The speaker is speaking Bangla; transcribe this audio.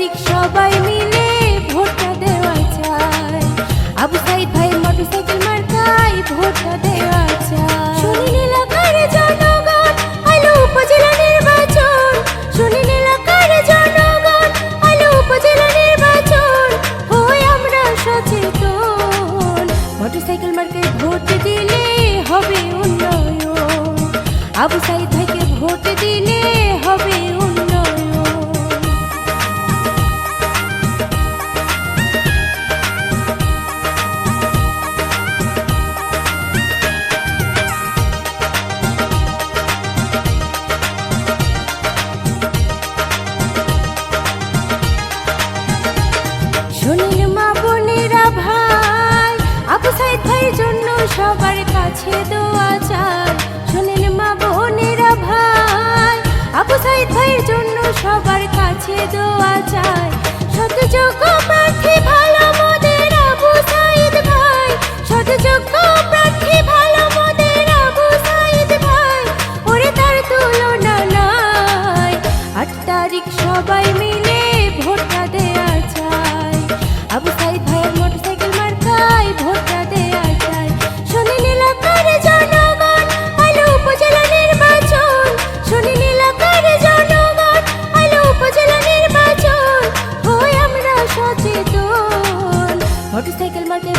আট সবাই মিলে ভোটটা দেওয়া চাই। আবু সাইদ ভাই, মোটরসাইকেল মার্কাই ভোটটা দেওয়া চাই। শুনিন এলাকার জনগণ আলো উপজেলা নির্বাচন। শুনিন এলাকার জনগণ আলো উপজেলা নির্বাচন। হই আমরা সচেতন। মোটরসাইকেল মার্কায় ভোট দিলে হবে উন্নয়ন। আবু সাইদ কাছে দোয়া চাই। শুনিন মা বোনেরা ভাই, আবু সাইদ ভাইয়ের জন্য সবার কাছে দোয়া চাই। সতযোগ্য প্রার্থী ভালো ভালো মোদের আবু সাইদ ভাই তার আট তারিখ সবাই মিলে ভোটটা দেয়া চাই। আবু সাইদ ভাইয়ের মোটরসাইকেল অচেতন মোটরসাইকেল মাঠে